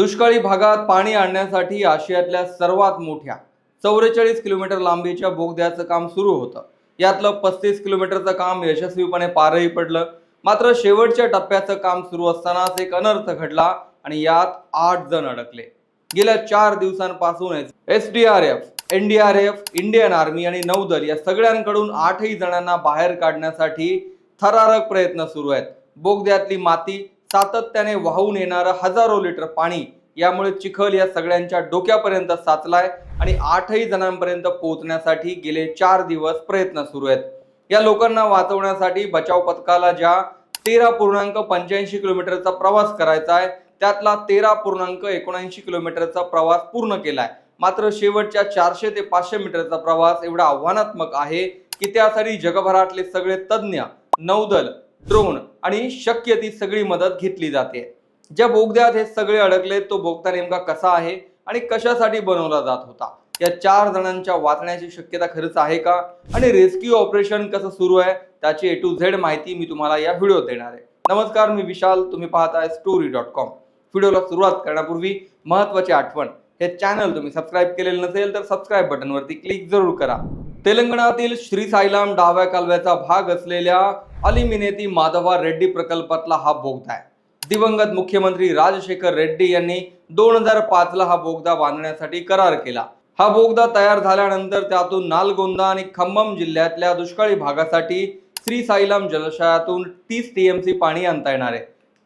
दुष्काळी भागात पाणी आणण्यासाठी आशियातल्या सर्वात मोठ्या चौवेचाळीस किलोमीटर लांबीच्या बोगद्याचं काम सुरू होतं. यातलं पस्तीस किलोमीटरचं काम यशस्वीपणे पारही पडलं. मात्र शेवटच्या टप्प्याचं काम सुरू असतानाच एक अनर्थ घडला आणि यात आठ जण अडकले. गेल्या चार दिवसांपासून S D R F N D R F Indian army आणि नौदल या सगळ्यांकडून आठही जणांना बाहेर काढण्यासाठी थरारक प्रयत्न सुरू आहेत. बोगद्यातली माती सातत्याने वाहून येणारं हजारो लिटर पाणी यामुळे चिखल या सगळ्यांच्या डोक्यापर्यंत साचलाय आणि आठही जणांपर्यंत पोहोचण्यासाठी गेले चार दिवस प्रयत्न सुरू आहेत. या लोकांना वाचवण्यासाठी बचाव पथकाला ज्या तेरा पूर्णांक पंच्याऐंशी किलोमीटरचा प्रवास करायचा आहे त्यातला तेरा पूर्णांक एकोणऐंशी किलोमीटरचा प्रवास पूर्ण केलाय. मात्र शेवटच्या चारशे ते पाचशे मीटरचा प्रवास एवढा आव्हानात्मक आहे की त्यासाठी जगभरातले सगळे तज्ज्ञ नौदल ड्रोन आणि शक्य ती सगळी मदत घेतली जाते. ज्या बोगद्यात हे सगळे अडकले तो बोगदा नेमका कसा आहे आणि कशासाठी बनवला जात होता? या चार जणांच्या वाचण्याची शक्यता खरंच आहे का? आणि रेस्क्यू ऑपरेशन कसं सुरू आहे? त्याची ए टू झेड माहिती मी तुम्हाला या व्हिडिओत देणार आहे. नमस्कार मी विशाल. तुम्ही पाहताय स्टोरी डॉट कॉम व्हिडिओला सुरुवात करण्यापूर्वी महत्वाची आठवण हे चॅनल तुम्ही सबस्क्राईब केलेलं नसेल तर सबस्क्राईब बटनवरती क्लिक जरूर करा. तेलंगणातील श्री साईलाम डाव्या कालव्याचा भाग असलेल्या अलिमिनेती माधवा रेड्डी प्रकल्पातला हा बोगदा आहे. दिवंगत मुख्यमंत्री राजशेखर रेड्डी यांनी दोन हजार पाच ला हा बोगदा बांधण्यासाठी करार केला. हा बोगदा तयार झाल्यानंतर त्यातून नालगोंदा आणि खम्मम जिल्ह्यातल्या दुष्काळी भागासाठी श्री साईलाम जलाशयातून तीस टीएमसी पाणी आणता येणार आहे.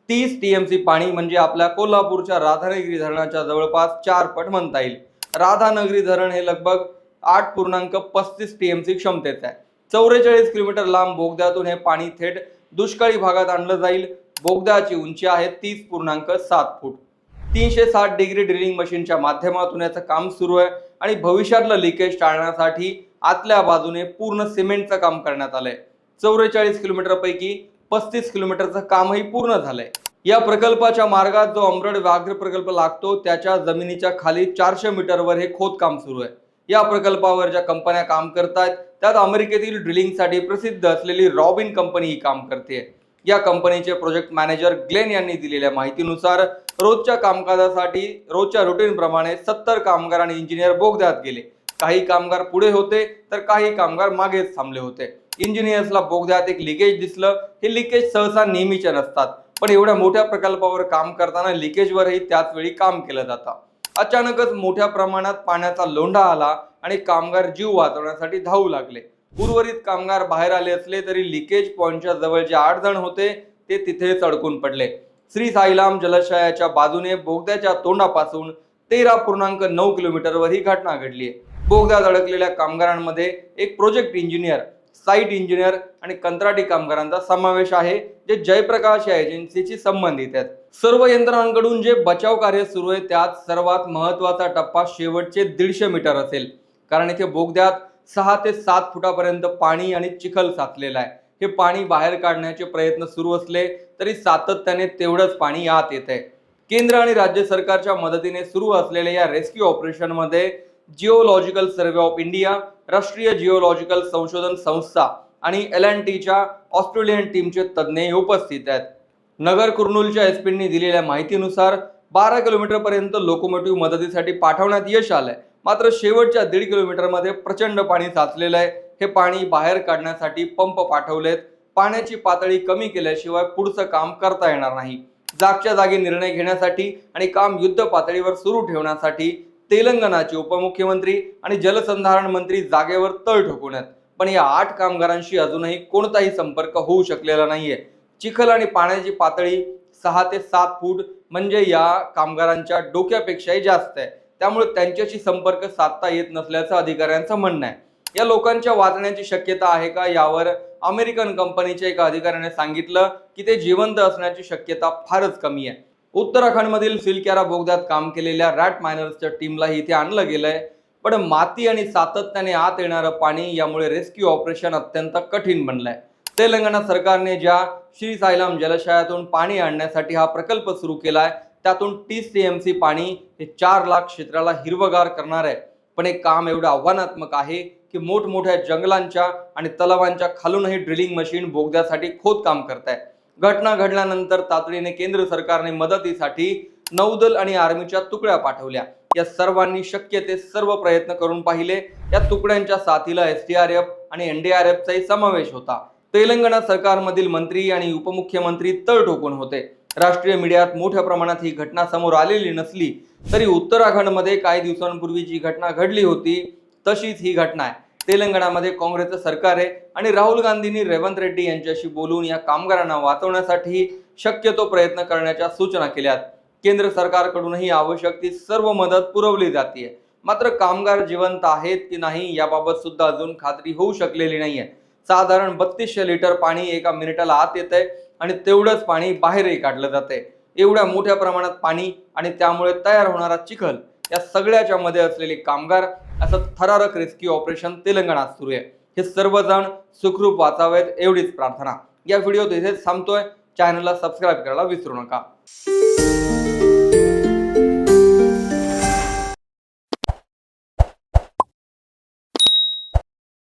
तीस टीएमसी पाणी म्हणजे आपल्या कोल्हापूरच्या राधानगरी धरणाच्या जवळपास चार पट म्हणता येईल. राधानगरी धरण हे लगभग आठ पूर्णांक पस्तीस टीएमसी क्षमतेचं आहे. चौवेचाळीस किलोमीटर लांब बोगद्यातून हे पाणी थेट दुष्काळी भागात आणलं जाईल. बोगद्याची उंची आहे तीस पूर्णांक सात फूट. तीनशे साठ डिग्री ड्रिलिंग मशीनच्या माध्यमातून याचं काम सुरू आहे आणि भविष्यातलं लिकेज टाळण्यासाठी आतल्या बाजूने पूर्ण सिमेंटचं काम करण्यात आलंय. चौवेचाळीस किलोमीटरपैकी पस्तीस किलोमीटरचं कामही पूर्ण झालंय. या प्रकल्पाच्या मार्गात जो अमरड व्याघ्र प्रकल्प लागतो त्याच्या जमिनीच्या खाली चारशे मीटरवर हे खोदकाम सुरू आहे. या प्रकल्पावर ज्या कंपन्या काम करतायत त्यात अमेरिकेतील ड्रिलिंगसाठी प्रसिद्ध असलेली रॉबिन कंपनी ही काम करते. या कंपनीचे प्रोजेक्ट मॅनेजर ग्लेन यांनी दिलेल्या माहितीनुसार रोजच्या कामकाजासाठी रोजच्या रुटीनप्रमाणे सत्तर कामगार आणि इंजिनियर बोगद्यात गेले. काही कामगार पुढे होते तर काही कामगार मागेच थांबले होते. इंजिनियर्सला बोगद्यात एक लिकेज दिसलं हे लिकेज सहसा नेहमीचे नसतात. पण एवढ्या मोठ्या प्रकल्पावर काम करताना लिकेजवरही त्याच वेळी काम केलं जातं. अचानकच मोठ्या प्रमाणात पाण्याचा लोंढा आला आणि कामगार जीव वाचवण्यासाठी धावू लागले. उर्वरित कामगार बाहेर आले असले तरी लिकेज पॉईंटच्या जवळ जे आठ जण होते ते तिथेच अडकून पडले. श्री साईलाम जलाशयाच्या बाजूने बोगद्याच्या तोंडापासून तेरा पूर्णांक नऊ किलोमीटरवर ही घटना घडली आहे बोगद्यात अडकलेल्या कामगारांमध्ये एक प्रोजेक्ट इंजिनियर साईट इंजिनियर आणि कंत्राटी कामगारांचा समावेश आहे जे जयप्रकाश या एजन्सीशी संबंधित आहेत. सर्व यंत्रणांकडून जे बचाव कार्य सुरू आहे त्यात सर्वात महत्त्वाचा टप्पा शेवटचे दीडशे मीटर असेल. कारण इथे बोगद्यात सहा ते सात फुटापर्यंत पाणी आणि चिखल साचलेलं आहे. हे पाणी बाहेर काढण्याचे प्रयत्न सुरू असले तरी सातत्याने तेवढंच पाणी आत येत आहे केंद्र आणि राज्य सरकारच्या मदतीने सुरू असलेल्या या रेस्क्यू ऑपरेशनमध्ये जिओलॉजिकल सर्व्हे ऑफ इंडिया राष्ट्रीय जिओलॉजिकल संशोधन संस्था आणि एल अँड टीच्या ऑस्ट्रेलियन टीमचे तज्ज्ञ उपस्थित आहेत. नगर कुर्नूलच्या एस पींनी दिलेल्या माहितीनुसार बारा किलोमीटरपर्यंत लोकोमोटिव्ह मदतीसाठी पाठवण्यात यश आलंय. मात्र शेवटच्या दीड किलोमीटरमध्ये प्रचंड पाणी साचलेलं आहे. हे पाणी बाहेर काढण्यासाठी पंप पाठवलेत. पाण्याची पातळी कमी केल्याशिवाय पुढचं काम करता येणार नाही. जागच्या जागी निर्णय घेण्यासाठी आणि काम युद्ध पातळीवर सुरू ठेवण्यासाठी तेलंगणाचे उपमुख्यमंत्री आणि जलसंधारण मंत्री जागेवर तळ ठोकून आहेत. पण या आठ कामगारांशी अजूनही कोणताही संपर्क होऊ शकलेला नाहीये. चिखल आणि पाण्याची पातळी सहा ते सात फूट म्हणजे या कामगारांच्या डोक्यापेक्षाही जास्त आहे. त्यामुळे त्यांच्याशी संपर्क साधता येत नसल्याचं अधिकाऱ्यांचं म्हणणं आहे. या लोकांच्या वाचण्याची शक्यता आहे का? यावर अमेरिकन कंपनीच्या एका अधिकाऱ्याने सांगितलं की ते जिवंत असण्याची शक्यता फारच कमी आहे. उत्तराखंडमधील सिलक्यारा बोगद्यात काम केलेल्या रॅट मायनर्सच्या टीमलाही इथे आणलं गेलंय. पण माती आणि सातत्याने आत येणारं पाणी यामुळे रेस्क्यू ऑपरेशन अत्यंत कठीण बनलंय. तेलंगणा सरकारने ज्या श्री सायलाम जलाशयातून पाणी आणण्यासाठी हा प्रकल्प सुरू केला आहे त्यातून तीस सी पाणी हे चार लाख क्षेत्राला हिरवगार करणार आहे. पण हे काम एवढं आव्हानात्मक आहे की मोठमोठ्या जंगलांच्या आणि तलावांच्या खालूनही ड्रिलिंग मशीन बोगद्यासाठी खोदकाम करत आहे घटना घडल्यानंतर तातडीने केंद्र सरकारने मदतीसाठी नौदल आणि आर्मीच्या तुकड्या पाठवल्या. या सर्वांनी शक्य ते सर्व प्रयत्न करून पाहिले. या तुकड्यांच्या साथीला एस डी आर एफ आणि एन डी आर एफचाही समावेश होता. तेलंगणा सरकारमधील मंत्री आणि उपमुख्यमंत्री तळ ठोकून होते. राष्ट्रीय मीडियात मोठ्या प्रमाणात ही घटना समोर आलेली नसली तरी उत्तराखंडमध्ये काही दिवसांपूर्वी जी घटना घडली होती तशीच ही घटना आहे. तेलंगणामध्ये काँग्रेसचं सरकार आहे आणि राहुल गांधींनी रेवंत रेड्डी यांच्याशी बोलून या कामगारांना वाचवण्यासाठी शक्यतो प्रयत्न करण्याच्या सूचना केल्यात. केंद्र सरकारकडूनही आवश्यक ती सर्व मदत पुरवली जाते मात्र कामगार जिवंत आहेत की नाही याबाबत सुद्धा अजून खात्री होऊ शकलेली नाहीये. साधारण बत्तीसशे लिटर पाणी एका मिनिटाला आत येत आहे आणि तेवढंच पाणी बाहेरही काढलं जाते एवढ्या मोठ्या प्रमाणात पाणी आणि त्यामुळे तयार होणारा चिखल या सगळ्याच्या मध्ये असलेले कामगार असं थरारक रेस्क्यू ऑपरेशन तेलंगणात सुरू आहे. हे सर्वजण सुखरूप वाचावेत एवढीच प्रार्थना. या व्हिडिओ इथेच थांबतोय. चॅनलला सबस्क्राईब करायला विसरू नका.